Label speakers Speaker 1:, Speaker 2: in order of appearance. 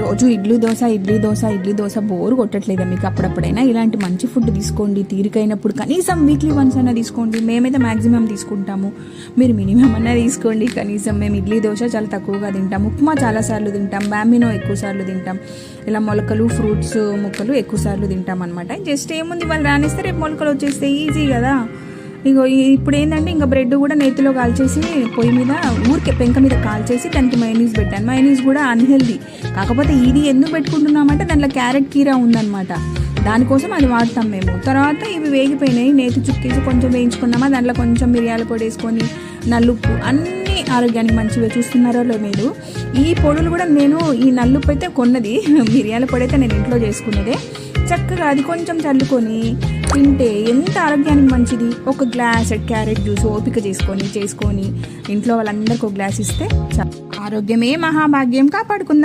Speaker 1: రోజు ఇడ్లీ దోశ ఇడ్లీ దోశ ఇడ్లీ దోశ బోరు కొట్టట్లేదా మీకు అప్పుడప్పుడైనా. ఇలాంటి మంచి ఫుడ్ తీసుకోండి తీరికైనప్పుడు కనీసం వీక్లీ వన్స్ అయినా తీసుకోండి. మేమైతే మ్యాక్సిమం తీసుకుంటాము. మీరు మినిమం అన్నా తీసుకోండి. కనీసం మేము ఇడ్లీ దోశ చాలా తక్కువగా తింటాం ఉప్మా చాలా సార్లు తింటాం. బ్యామినో ఎక్కువ సార్లు తింటాం. ఇలా మొలకలు ఫ్రూట్స్ ముక్కలు ఎక్కువసార్లు తింటాం అనమాట జస్ట్ ఏముంది వాళ్ళు రానిస్తే రేపు మొలకలు వచ్చేస్తే ఈజీ కదా. ఇగో ఇప్పుడు ఏంటంటే ఇంకా బ్రెడ్ కూడా నేతిలో కాల్చేసి పొయ్యి మీద ఊరికే పెంక మీద కాల్చేసి దానికి మైనీస్ పెట్టాను. మైనీస్ కూడా అన్హెల్దీ కాకపోతే ఇది ఎందుకు పెట్టుకుంటున్నామంటే దాంట్లో క్యారెట్ కీరా ఉందన్నమాట. దానికోసం అది వాడతాం మేము. తర్వాత ఇవి వేగిపోయినాయి. నేతి చుక్కేసి కొంచెం వేయించుకున్నామా దాంట్లో కొంచెం మిరియాల పొడి వేసుకొని నల్లుప్పు అన్నీ ఆరోగ్యానికి మంచివే. చూస్తున్నారో మీరు. ఈ పొడులు కూడా నేను ఈ నల్లుప్పు అయితే కొన్నది. మిరియాల పొడి అయితే నేను ఇంట్లో చేసుకున్నదే. చక్కగా అది కొంచెం చల్లుకొని తింటే ఎంత ఆరోగ్యానికి మంచిది? ఒక గ్లాస్ క్యారెట్ జ్యూస్ ఓపిక చేసుకొని చేసుకొని ఇంట్లో వాళ్ళందరికీ ఒక గ్లాస్ ఇస్తే ఆరోగ్యమే మహాభాగ్యం. కాపాడుకుందాం.